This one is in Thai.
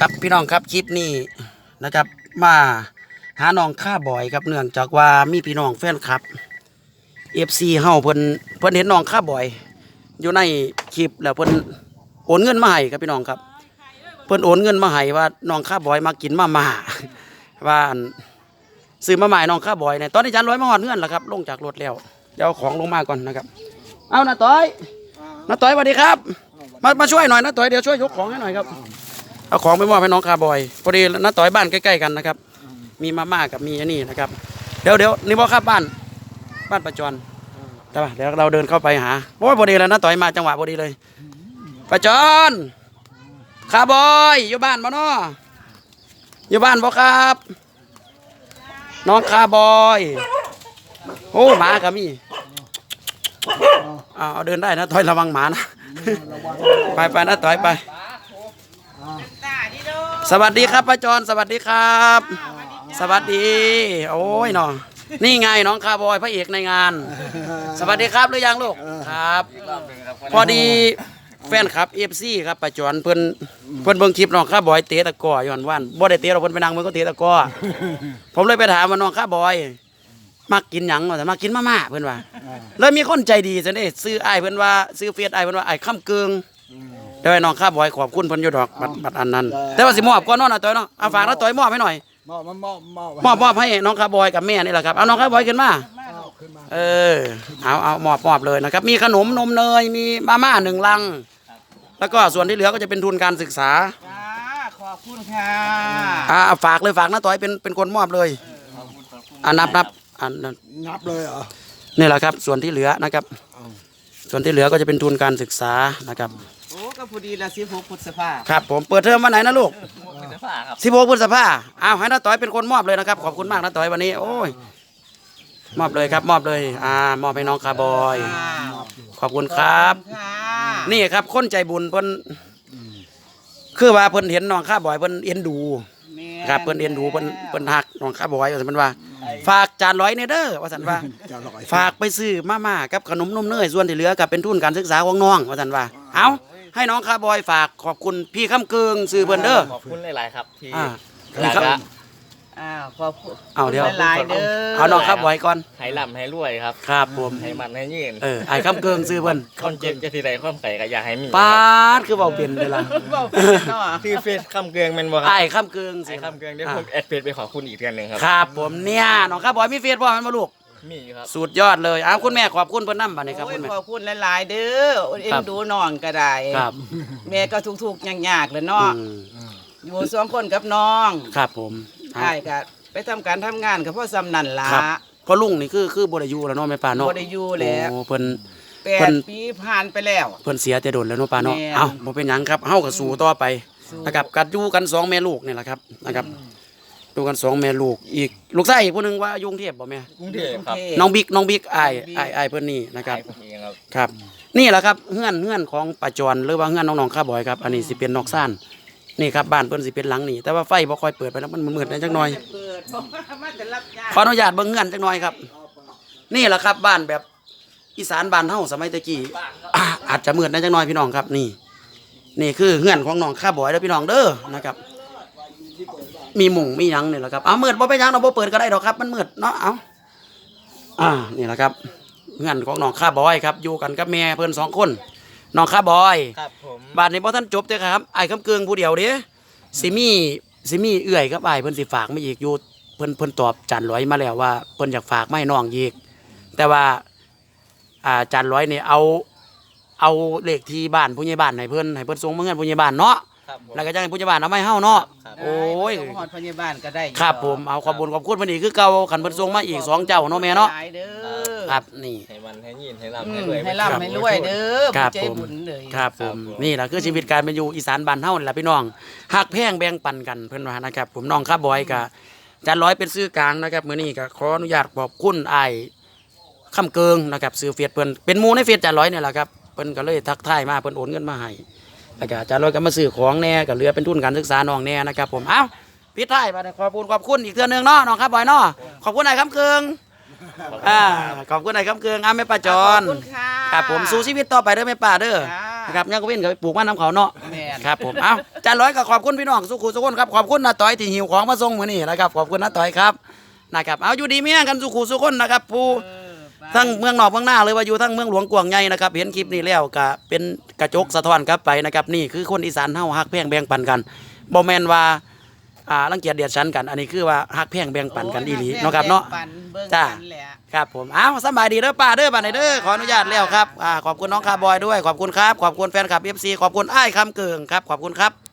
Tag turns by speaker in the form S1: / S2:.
S1: ครับพี่น้องครับคลิปนี้นะครับมาหาน้องข้าบ่อยครับเนื่องจากว่ามีพี่น้องแฟนคลับ FC เฮาเพิ่นเพิ่นเห็นน้องข้าบ่อย อยู่ในคลิปแล้วเพิ่นโอนเงินมาให้ครับพี่น้องครับ เพิ่นโอนเงินมาให้ว่าน้องข้าบ่อยมากินมาม่าว่าซื้อมาใหม่น้องข้าบ่อยเนี่ยตอนนี้จานร้อยมาหอดเงินแล้วครับลงจากรถแล้วเดี๋ยวเอาของลงมาก่อนนะครับ เอาน้าต้อยน้าต้อยสวัสดีครับ มามาช่วยหน่อยน้าต้อยเดี๋ยวช่วยยกของให้หน่อยครับ เอาของไปมอบให้น้องคาร์บอยพอดีน้าต่อยบ้านใกล้ๆกันนะครับ มีมาม่ากับมีอันนี้นะครับ เดี๋ยวเดี๋ยวนี่บอครับบ้าน บ้านประจรแต่ว่าเดี๋ยวเราเดินเข้าไปหาโอ้ยพอดีแล้วน้าต่อยมาจังหวะพอดีเลยประจรคาร์บอยอยู่บ้านบ่เนาะอยู่บ้านบ่ครับ น้องคาร์บอยโอ้หมากับมีเอาเอาเดินได้นะต่อยระวังหมานะไปไปนะต่อยไป สวัสดีครับป้าจรสวัสดีครับ สวัสดี โอ้ยน้องนี่ไงน้องคาร์บอยพระเอกในงาน สวัสดีครับหรือยังลูกครับ พอดีแฟนครับเอฟซีครับป้าจรเพิ่นเพิ่นเบิ่งคลิปน้องคาร์บอยเตะตะกร้อย้อนว่านบ่ได้เตะเราเพิ่นไปนั่งเพิ่นก็เตะตะกร้อผมเลยไปถามว่าน้องคาร์บอยมักกินหยังว่าแต่มักกินมาม่าเพิ่นว่าแล้วมีคนใจดีจังได๋ซื้ออ้ายเพิ่นว่าซื้อเฟซอ้ายเพิ่นว่าอ้ายค่ำเกิงเดี๋ยวให้น้องข้าบอยขอบคุณเพันอยุดอกบัตรบัตรอันนั้น แต่ว่าสิมอบก่อนเนาะนะต้อยเนาะเอาฝากนะต้อยมอบให้หน่อย
S2: มอบมอบมอบมอบ
S1: มอบมอบให้น้องข้าบอยกับแม่นี่แหละครับเอาน้องข้าบอยขึ้นมา
S2: เอาขึ้นมา
S1: เออเอาเอามอบมอบเลยนะครับ มีขนมนมเนยมีมาม่าหนึ่งลัง แล้วก็ส่วนที่เหลือก็จะเป็นทุนการศึกษา
S3: จ้าขอบคุณค่ะ
S1: อ่าเอาฝากเลยฝากนะต้อยเป็นเป็นคนมอบเลยอ่านับนับอันนั้น
S2: นับเลยเหรอ
S1: นี่แหละครับ ส่วนที่เหลือนะครับ ส่วนที่เหลือก็จะเป็นทุนการศึกษานะครับ
S3: โอ้ ก็พอดีละสิบหกพฤษภา
S1: ครับผมเปิดเทอมวันไหนนะลูก
S3: พฤษภาครับ
S1: สิบหกพฤษภาอ้าวให้น้าต้อยเป็นคนมอบเลยนะครับขอบคุณมากน้าต้อยวันนี้ โอ้ยมอบเลยครับ มอบเลย อ่ามอบให้น้องคาร์บอย ขอบคุณครับ
S3: ค่ะ
S1: นี่ครับคนใจบุญเพิ่นคือว่าเพิ่นเห็นน้องคาร์บอยเพิ่นเอ็นดู
S3: แม่
S1: ครับเพิ่นเอ็นดูเพิ่นเพิ่นหักน้องคาร์บอยว่าซั่นเพิ่นว่า ฝากจานร้อยเนเด้อว่าซั่นว่า
S2: จะลอย
S1: ฝากไปซื้อมาม่ากับขนมนมเนยส่วนที่เหลือกับเป็นทุนการศึกษาของน้องว่าซั่นว่าเอาให้น้องคาร์บอยฝากขอบคุณพี่คำเกิงซื้อเพิ่นเด้อ
S4: ขอบคุณหลาย ๆ ครับที่
S1: อ่า
S4: แล้วก็
S3: อ้าวขอบคุณ
S1: เอาเดี๋ยว
S3: หลายๆเด้อ
S1: เอาน้องคาร์บอยก่อน
S4: ให้ร่ำให้รวยครับ
S1: ครับผม
S4: ให้มันให้ยืน
S1: เออไอ้คำเกิงซื้อเพิ่น
S4: คนเจ็บจะทีไรความไข่ก็อยากให้มี
S1: ปาดคือเบาเปลี่ยนเลยล่ะ
S3: เว้าเป็นเนาะ
S4: ชื่อเฟซคำเกลืองแมันบ่ครับ
S1: ไอ้คำเกิงสิ
S4: ไอ้คำเกลืองเดี๋ยวผมแอดเฟซไปขอคุณอีกเทือนหนึ่งครับ
S1: ครับผมเนี่ยน้องครับบอยมีเฟซบ่มันมาลูก
S4: มีอยู่ครับ
S1: สุดยอดเลยอ้าวคุณแม่ขอบคุณเพิ่นนำบัดนี้ครับ
S3: โอ้
S1: คุ
S3: ย
S1: ณแม่
S3: ขอบคุณหลายๆเด้อเอ็
S1: ครั
S3: น
S1: บ
S3: ดูน้องก็ได้
S1: ครับ
S3: แม่ก็ทุกๆยากๆเลยเนาะ
S1: อืม
S3: อยู่สองคนกับน้อง
S1: ครับผม
S3: ใช่ก็ไปทำการทำงานกับพ่อซำนันละ
S1: ครับพ่อลุงนี่คือคือบ่ได้อยู่แล้วเนาะแม่ป้าเนาะ
S3: บ่ได้อยู่แล้ว
S1: โอ้เพิ่น
S3: แป
S1: เพิ่
S3: ด
S1: น
S3: ปีผ่านไปแล้ว
S1: เพิ่นเสียแต่โดนแล้วเนาะป้าเนาะ
S3: แม่น
S1: เอ้าบ่เป็นหยังครับเฮาก็สู้ต่อไป
S3: สู้
S1: นะครับกัดอยู่กันสองแม่ลูกนี่แหละครับนะครับอยู่กันสองแม่ลูกอีกลูกชายอีกผู้หนึงว่าอยู่กรุงเทพบ่แม่
S4: กรุงเทพครับ
S1: น้องบิ๊กน้องบิ๊กอ้าย
S3: น้องบิ๊ก
S1: อ้ายอ้ายเพิ่นนี่นะครับ
S4: ไอ้ผมเองครับ
S1: ครับนี่แหละครับเฮือนเฮือนของป้าจรหรือว่าเฮือนน้องๆข้าบอยครับ อันนี้สิเป็นนอกซ่าน นี่ครับบ้านเพิ่นสิเป็นหลังนี่แต่ว่าไฟบ่ค่อยเปิดไปแล้วมันมืดๆนะจักหน่อย
S3: เปิดเพราะว่ามันจะรับจ้าง
S1: ขออนุญาตเบิ่งเฮือนจักหน่อยครับ นี่แหละครับบ้านแบบอีสานบ้านเฮาสมัยตะกี้อ่าอาจจะมืดนะจักหน่อยพี่น้องครับ นี่ นี่คือเฮือนของน้องข้าบอยเด้อพี่น้องเด้อนะครับ มีหมุงมีหยังนี่แหละครับเอามืดบ่เป็นหยังเราบ่เปิดก็ได้ดอกครับ มันมืดเนาะเอาอ่านี่แหละครับเฮือนของน้องข้าบอยครับ อยู่กันกับแม่เพิ่นสองคน น้องข้าบอย
S4: ครับผม
S1: บาทนี้พอท่านจบเด้อครับไอ้ายคำเกืองผู้เดียวเด้สิมีสิมีเอื้อยครับไอ้ายเพิ่นสิฝากมาอีกอยู่เพิ่นเพิ่นตอบจันร้อยมาแล้วว่าเพิ่นอยากฝากมาให้น้องอีกแต่ว่าอ่าจันร้อยนี่เอาเอาเลขที่บ้านผู้ใหญ่บ้านให้เพิ่นให้เพิ่นส่งมาเงินผู้ใหญ่บ้านเนาะ
S4: ครับผม
S1: แล้วก็จะให้ผู้ใหญ่บ้านเอามาให้เฮาเนาะ
S4: ครับ
S1: โอ้ย
S3: ส่งหอดพยาบาลก็ได้
S1: ครับผมเอาขอบคุญขอบคุณเพิ่นอีกคือเก่าคันเพิ่นส่งมาอีกสองเจ้าเนาะแม่เนาะ
S3: หลายเด้อ
S1: ครับนี่
S4: ให้มันให้ยืนให้
S3: อื
S4: ร่ำให้
S3: ม
S4: รวย
S3: ให้ร่ำให้รวยเด้อ
S1: ครับ
S3: ใจ
S1: ผม
S3: บุญเลย
S1: ครับผม
S4: ครับผม
S1: นี่แหละคือชีวิตการเป็นอยู่อีสานบ้านเฮานี่แหละพี่น้องหักแพงแบ่งปันกันเพิ่นว่านะครับผมน้องข้าบอยกับจันร้อยเป็นซื้อกลางนะครับมื้อนี้ก็ขออนุญาตขอบคุณอ้ายคำเกิงนะครับซื้อเฟียดเพิ่นเป็นหมู่ในเฟียดจันร้อยนี่แหละครับเพิ่นก็เลยทักทายมาเพิ่นโอนเงินมาให้ แล้วก็จันร้อยก็มาซื้อของแหน่ก็เหลือเป็นทุนการศึกษาน้องแหน่นะครับผมเอ้าปิดท้ายไปขอบคุณขอบคุณอีกเทื่อนึงเนาะน้องข้าบอยเนาะขอบคุณอ้ายคำเกิงอ่าขอบคุณอ้ายคำเกิงอ้าแม่ป้าจ
S3: ข
S1: อ
S3: อบ
S1: น
S3: คุณค่ะ
S1: ครับผมสู้ชีวิตต่อไปเด้อแม่ป้าเด้อ
S3: จ้า
S1: นะครับยังก็เว้นก็ไปปลูกมันน้ำเขาเนาะ
S3: แม่น
S1: ครับผมเอาจานร้อยก็ขอบคุณพี่น้องสุขุสุขนครับขอบคุณนาต่อยที่หิวของมาส่งมื้อนี้นะครับขอบคุณนาต่อยครับนะครับเอาอยู่ดีเมียกันสุขุสุขนนะครับผู้
S3: เออไป
S1: ทั้งเมืองนอกเมืองหน้าเลยว่าอยู่ทั้งเมืองหลวงกวางใหญ่นะครับเห็นคลิปนี้แล้วก็เป็นกระจกสะท้อนกลับไปนะครับนี่คือคนอีสานเฮาฮักแพงแบ่งปันกันบ่แม่นว่าอ่ารังเกียจเดียดฉันกัน อันนี้คือว่าฮักแพงแบ่งปันกันอีหลีเนาะครับเนาะ
S3: ปันเบิ่ง
S1: จ้า
S3: กันแหละ
S1: ครับผมอ้าวสำบายดีเด้อป้าเด้อบ้านไหนเด้อขออนุญาตแล้วครับอ่าขอบคุณน้องคาร์บอยด้วยขอบคุณครับขอบคุณแฟนคลับ FC ขอบคุณอ้ายคำเกิงครับขอบคุณครับ